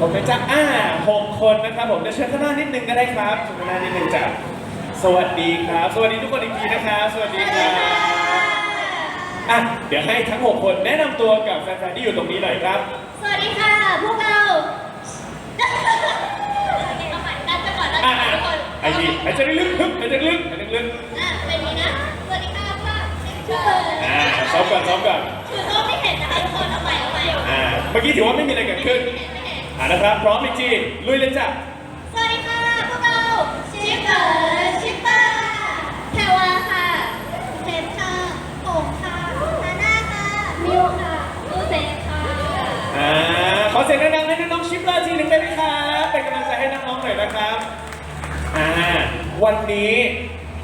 ผมเป็นจ้าอ่าหกคนนะครับผมจะเชิญข้างหน้านิดนึงก็ได้ครับเชิญข้างหน้านิดนึงจ้ะสวัสดีครับ สวัสดีทุกคนอีกทีนะครับสวัสดีครับอะเดี๋ยวให้ทั้งหกคนแนะนำตัวกับแฟนๆที่อยู่ตรงนี้หน่อยครับ สวัสดีค่ะ พวกเราเอาใหม่กันจะก่อนแล้วอะกันอะทุกคนไอ้ดีไอ้จะได้ลึกๆไอ้จะลึกไอ้จะลึกอะเป็นอย่างนี้นะ สวัสดีค่ะพวกเราชื่อๆอ่าซ้อมก่อนซ้อมก่อนคือก็ไม่เห็นนะคะทุกคนเอาใหม่เอาใหม่ อ่าเมื่อกี้ถือว่าไม่มีอะไรเกิดขึ้น ไม่เห็นไม่เห็น อ่านะครับ พร้อมอีกที ลุยเลยจ้ะ สวัสดีค่ะ พวกเราชิปเปอร์ชิปเปอร์แพรวาค่ะเซฟค่ะโป่งค่ะนาน่าค่ะมิวค่ะลูเซฟค่ะอ่า ขอเสียงดังๆให้น้องๆชิปเลอร์ทีหนึ่งได้ไหมครับเป็นกำลังใจให้น้องๆหน่อยนะครับ อ่า วันนี้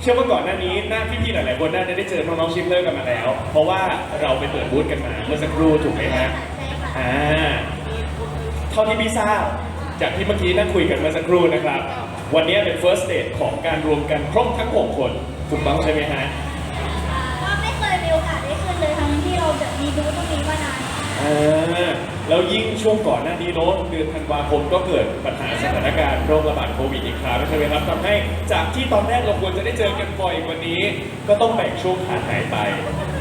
เชื่อว่าก่อนหน้านี้หน้าพี่ๆหลายๆคนน่าจะได้เจอน้องๆชิปเลอร์กันมาแล้ว เพราะว่าเราไปเปิดบูธกันมาเมื่อสักครู่ถูกไหมฮะ ใช่ค่ะอ่า ท่าที่พี่ทราบจากที่เมื่อกี้นั่งคุยกันเมื่อสักครู่นะครับ วันนี้เป็น first date ของการรวมกันครบทั้ง 6 คนถูกต้องใช่ไหมฮะก็ไม่เคยมีโอกาสได้ขึ้นเลยทั้งที่เราแบบมีบูธตรงนี้มานานอ่าแล้วยิ่งช่วงก่อนหน้านี้โน้ตเดือนธันวาคมก็เกิดปัญหาสถานการณ์โรคระบาดโควิดอีกครั้งใช่ไหมครับทำให้จากที่ตอนแรกเราควรจะได้เจอกันบ่อยกว่านี้ ก็ต้องแบ่งช่วงขาดหายไป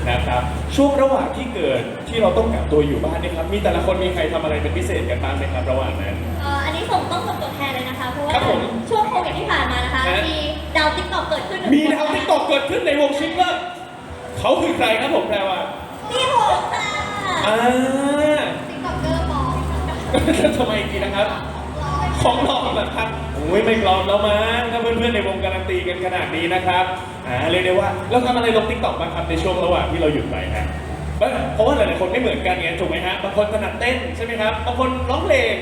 นะครับ ช่วงระหว่างที่เกิดที่เราต้องกักตัวอยู่บ้านเนยครับมีแต่ละคนมีใครทำอะไรเป็นพิเศษกันบ้างไหมครับ ระหว่างนั้น เอ่ออันนี้ผมต้องเป็นตัวแทนเลยนะคะ เพราะว่าครับผมช่วงโควิดที่ผ่านมานะคะ ฮะ มีดาวติ๊กต็อกเกิดขึ้นมีดาวติ๊กตอกเกิดขึ้นในวงชิปเลอร์เขาคือใครครับผมแปลว่าพี่ผมค่ะอ่าติ๊กต็อกเกอร์ปลอมทำไมอีกทีนะครับ ของหลอกเหรอครับโอ้ยไม่กลอมแล้วมั้งถ้าเพื่อนๆในวงการันตีกันขนาดนี้นะครับ อ่าเรียกได้ว่าเราทำอะไรลงติ๊กต็อกบ้างครับในช่วงระหว่างที่เราหยุดไปฮะเพราะว่าหลายๆคนไม่เหมือนกันไงถูกไหมฮะบางคนถนัดเต้นใช่ไหมครับบางคนร้องเพลง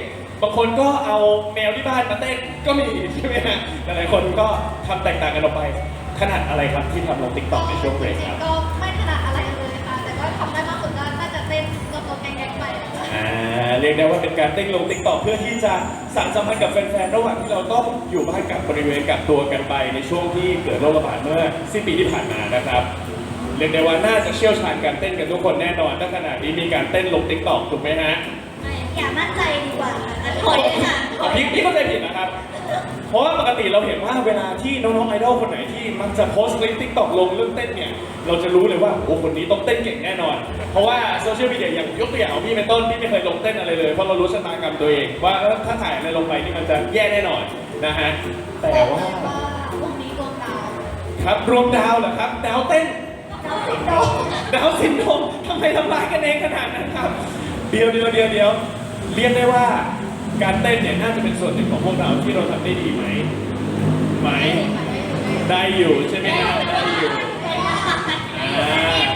บางคนก็เอาแมวที่บ้านมาเต้นก็มีใช่ไหมฮะหลายๆคนก็ทำแตกต่างกันออกไป ขนาดอะไรครับที่ทำลงติ๊กต็อกในช่วงเบรกครับ เรียกได้ว่าเป็นการเต้นลงติ๊กต็อกเพื่อที่จะสานสัมพันธ์กับแฟนๆ ระหว่างที่เราต้องอยู่บ้านกับบริเวณกักตัวกันไปในช่วงที่เกิดโรคระบาดเมื่อสิ้นปีที่ผ่านมานะครับ เรียกได้ว่าน่าจะเชี่ยวชาญการเต้นกันทุกคนแน่นอนถ้าขนาดนี้มีการเต้นลงติ๊กต็อกถูกไหมฮะไม่อย่ามั่นใจดีกว่าค่ะ ถอยเลยค่ะถอ๋ออยพี่พี่เข้าใจผิดนะครับ เพราะว่าปกติเราเห็นว่าเวลาที่น้องๆไอดอลคนไหนที่มักจะโพสต์คลิปติ๊กต็อกลงเรื่องเต้นเนี่ย เราจะรู้เลยว่าโอ้คนนี้ต้องเต้นเก่งแน่นอน เพราะว่าโซเชียลมีเดียอย่างยกตัวอย่างของพี่เป็นต้นพี่ไม่เคยลงเต้นอะไรเลย เพราะเรารู้ชะตากรรมตัวเอง ว่าเออถ้าถ่ายอะไรลงไปนี่มันจะแย่แน่นอนนะฮะ แต่ว่าวงนี้วงดาวครับรวมดาวเหรอครับดาวเต้น ดาวสิงโตดาวซินโดรมทำไมทำร้ายกันเองขนาดนั้นครับ เดียวเดียวเดียวเดียวเรียกได้ว่า การเต้นเนี่ยน่าจะเป็นส่วนหนึ่งของพวกเราที่เราทำได้ดีไหมไหมได้อยู่ใช่ไหมครับได้อยู่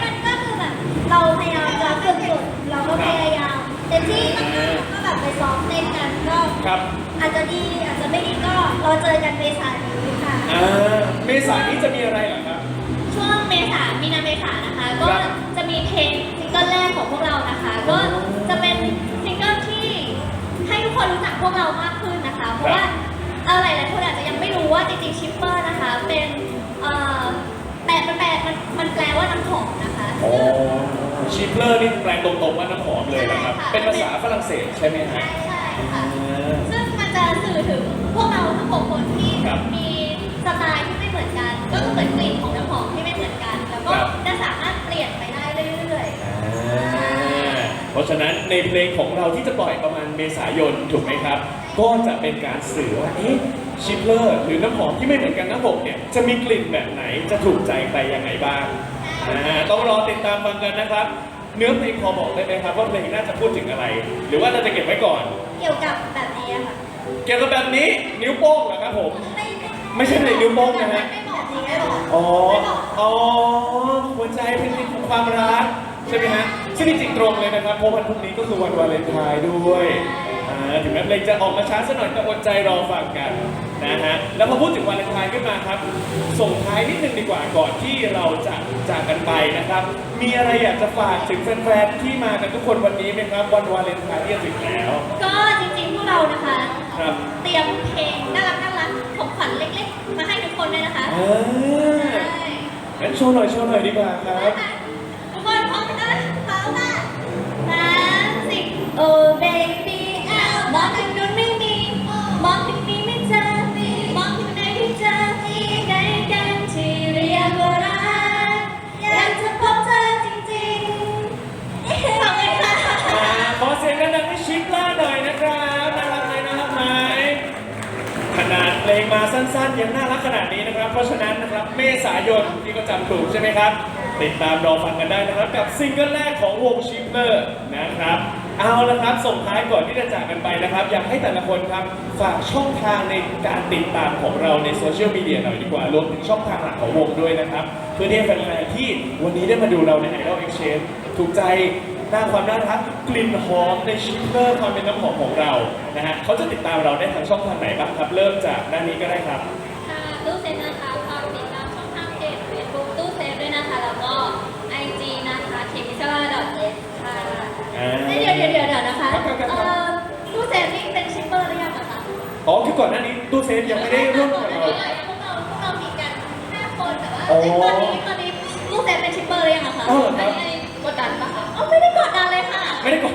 มันก็คือแบบเราพยายามจะฝึกฝนเราก็พยายามเต็มที่ก็แบบไปซ้อมเต้นกันก็ครับอาจจะดีอาจจะไม่ดีก็รอเจอกันเมษายนนี้ค่ะอ่าเมษายนนี้จะมีอะไร วกเรามากขึ้นนะคะ เพราะว่าอะไรหลายๆคนอาจจะยังไม่รู้ว่าจริงๆชิปเปอร์นะคะ เป็นเอ่อแปลมันแปลมันมันแปลว่าน้ำหอมนะคะโอ้ชิปเลอร์นี่แปลตรงๆว่าน้ำหอมเลยนะครับ ใช่ค่ะ เป็นภาษาฝรั่งเศสใช่ไหมฮะ ใช่ใช่ค่ะอ่าซึ่งมันจะสื่อถึงพวกเราทั้งหกคนที่ครับมีสไตล์ที่ไม่เหมือนกัน ก็คือเหมือนกลิ่นของน้ำหอมที่ไม่เหมือนกัน แล้วก็ครับ จะสามารถเปลี่ยนไปได้เรื่อยๆ อ่าเพ ราะฉะนั้นในเพลงของเราที่จะปล่อยประมาณเมษายนถูกไหมครับ ก็จะเป็นการสื่อว่าเอ๊ะชิปเลอร์หรือน้ำหอมที่ไม่เหมือนกันทั้งหกเนี่ยจะมีกลิ่นแบบไหนจะถูกใจใครยังไงบ้างอ่าต้องรอติดตามฟังกันนะครับ เนื้อเพลงพอบอกได้ไหมครับว่าเพลงน่าจะพูดถึงอะไร หรือว่าเราจะเก็บไว้ก่อน เกี่ยวกับแบบนี้อะค่ะเกี่ยวกับแบบนี้นิ้วโป้งเหรอครับผม ไม่ไม่ใช่เพลงนิ้วโป้งนะฮะไม่บอกจริงไม่บอกอ๋อไม่บอกอ๋อหัวใจเป็นเพลงของความรักใช่ไหมฮะ ซึ่งจริงๆตรงเลยนะครับเพราะวันพรุ่งนี้ก็คือวันวาเลนไทน์ด้วยอ่าถึงแม้เพลงจะออกมาช้าสักหน่อยแต่อดใจรอฟังกันนะฮะแล้วพอพูดถึงวาเลนไทน์ขึ้นมาครับ ส่งท้ายนิดนึงดีกว่าก่อนที่เราจะจากกันไปนะครับ มีอะไรอยากจะฝากถึงแฟนๆที่มากันทุกคนวันนี้ไหมครับวันวาเลนไทน์ที่จะถึงแล้ว ก็จริงๆพวกเรานะคะ ครับเตรียมเพลงน่ารักน่ารักของขวัญเล็กๆ มาให้ทุกคนเลยนะคะอ่าใช่งั้นโชว์หน่อยโชว์หน่อยดีกว่าครับทุก โอ้ baby อ้มองทางนู้นไม่มีมองทางนี้ไม่เจอมองทางไหนที่เจอที่ไหนกันที่เรียกว่ารักอยากจะพบเธอจริงๆขอบคุณค่ะอ่ขอเสียงดังให้ชิปล่าหน่อยนะครับน่ารักไหมน่ารักไหมขนาดเพลงมาสั้นๆยังน่ารักขนาดนี้นะครับ เพราะฉะนั้นนะครับเมษายนที่ก็จำถูกใช่ไหมครับ ติดตามรอฟังกันได้นะครับ กับซิงเกิลแรกของวงชิมเมอร์นะครับ เอาละครับ ส่งท้ายก่อนที่จะจากกันไปนะครับ อยากให้แต่ละคนครับฝากช่องทางในการติดตามของเราในโซเชียลมีเดียหน่อยดีกว่ารวมถึงช่องทางหลักของวงด้วยนะครับ เพื่อที่แฟนๆที่วันนี้ได้มาดูเราใน Idol Exchange ถูกใจหน้าความน่ารักกลิ่นหอมในชิปเปอร์ความเป็นน้ำหอมของเรานะฮะเขาจะติดตามเราได้ทางช่องทางไหนบ้างครับ เริ่มจากด้านนี้ก็ได้ครับ เดี๋ยวเดี๋ยวเดี๋ยวเดี๋ยวนะคะครับครับครับ เอ่อตู้เซฟนี่เป็นชิปเปอร์หรือยังอะคะอ๋อคือก่อนหน้านี้ตู้เซฟยังไม่ได้ร่วมกับเรา พวกเราพวกเรามีกันห้าคนแต่ว่าอ๋อตอนนี้ตอนนี้ตู้เซฟเป็นชิปเปอร์หรือยังอะคะอ๋อเหรอครับไม่ได้กดดันปะคะอ๋อไม่ได้กดดันเลยค่ะ ไม่ได้กด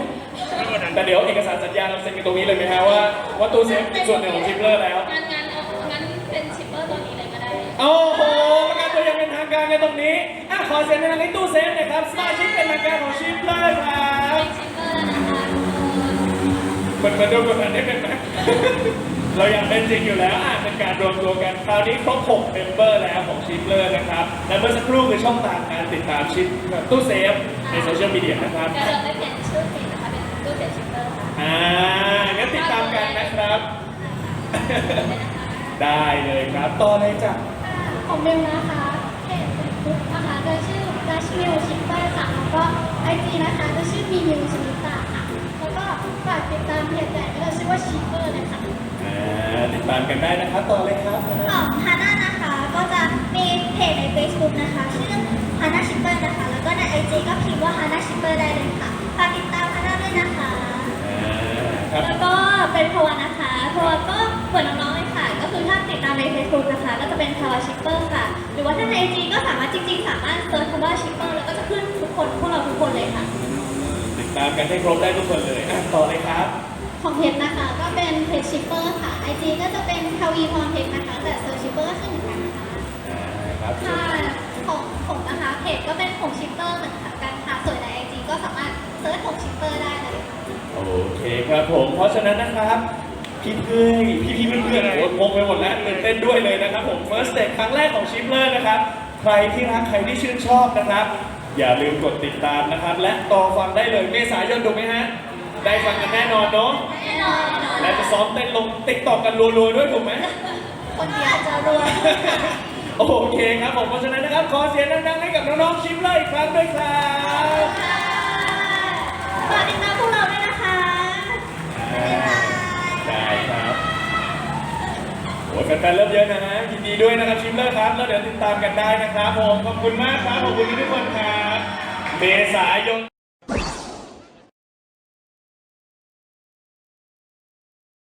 แต่เดี๋ยวเอกสารสัญญาเราเซ็นกันตรงนี้เลยไหมฮะว่าว่าตู้เซฟเป็นส่วนหนึ่งของชิปเลอร์แล้วงั้นงั้นเอางั้นเป็นชิปเปอร์ตัวนี้เลยก็ได้โอ้โหประกาศตัวอยังเป็นทางการกันตรงนี้อะขอเสียงในทางนี้ตู้เซฟหน่อยครับสมาชิกเป็นทางการของชิปเลอร์ครับ เป็นชิป เหมือนเหมือนโดนกดดันได้เป็นไหมเราอยากเป็นจริงอยู่แล้วอะเป็นการรวมตัวกันคราวนี้ครบ6เมมเบอร์แล้วของชิปเลอร์นะครับ และเมื่อสักครู่คือช่องทางการติดตามชิปตู้เซฟในโซเชียลมีเดียนะครับเดี๋ยวเราไปเปลี่ยนชื่อเพจนะคะเป็นตู้เซฟชิปเปอร์ค่ะอ่างั้นติดตามกันนะครับ ได้เลยครับต่อเลยจ้ะของเบลนะคะเพจเฟซบุ๊กนะคะจะชื่อ Dash Mill Shipper ค่ะแล้วก็ไอจีนะคะจะชื่อ b m i ฝากติดตามเพจใหญ่ก็จะชื่อว่า Shipper เลยค่ะอ่าติดตามกันได้นะครับต่อเลยครับของฮาน่านะคะ ก็จะมีเพจใน Facebook นะคะ ชื่อฮาน่าชิปเปอร์นะคะ แล้วก็ใน IG ก็พิมพ์ว่าฮาน่าชิปเปอร์ได้เลยค่ะ ฝากติดตามฮาน่าด้วยนะคะ อ่าครับแล้วก็เป็นพวานะคะพวาก็เหมือนน้องๆเลยค่ะ ก็คือถ้าติดตามใน Facebook นะคะ ก็จะเป็นพวาชิปเปอร์ค่ะ หรือว่าถ้าใน IG ก็สามารถจริงๆ สามารถเซิร์ชคำว่าชิปเปอร์แล้วก็จะขึ้นทุกคนพวกเราทุกคนเลยค่ะ ติดตามกันให้ครบได้ทุกคนเลยอะต่อเลยครับ ของเพจนะคะ ก็เป็นเพจชิปเปอร์ค่ะ IG ก็จะเป็นทวีพรเพจนะคะ แต่เซิร์ชชิปเปอร์ก็ขึ้นเหมือนกันนะคะอ่าครับค่ะของผมนะคะเพจก็เป็นผงชิปเปอร์เหมือนกันค่ะส่วนในไอจีก็สามารถเซิร์ชผงชิปเปอร์ได้เลยค่ะ โอเคครับผม เพราะฉะนั้นนะครับ พี่เพื่อนพี่พี่ๆเพื่อนๆโอ้งงไปหมดแล้วตื่นเต้นด้วยเลยนะครับผม first step ครั้งแรกของชิปเลอร์นะครับ ใครที่รักใครที่ชื่นชอบนะครับ อย่าลืมกดติดตามนะครับ และต่อฟังได้เลยเมษายนถูกไหมฮะ ได้ฟังกันแน่นอนเนาะแน่นอนแน่นอนและจะซ้อมเต้นลงติ๊กตอกกันรัวๆด้วยถูกไหมคนเดียวจะรวยโอเคครับผมเพราะฉะนั้นนะครับ ขอเสียงดังๆให้กับน้องๆชิปเลอร์อีกครั้งด้วยครับฝากติดตามพวกเรา ฟนๆเริ่มเยอะนะฮะยินดีด้วยนะครับชิมเลอร์ครับแล้วเดี๋ยวติดตามกันได้นะครับผมขอบคุณมากครับขอบคุณทุกคนครับเมษายน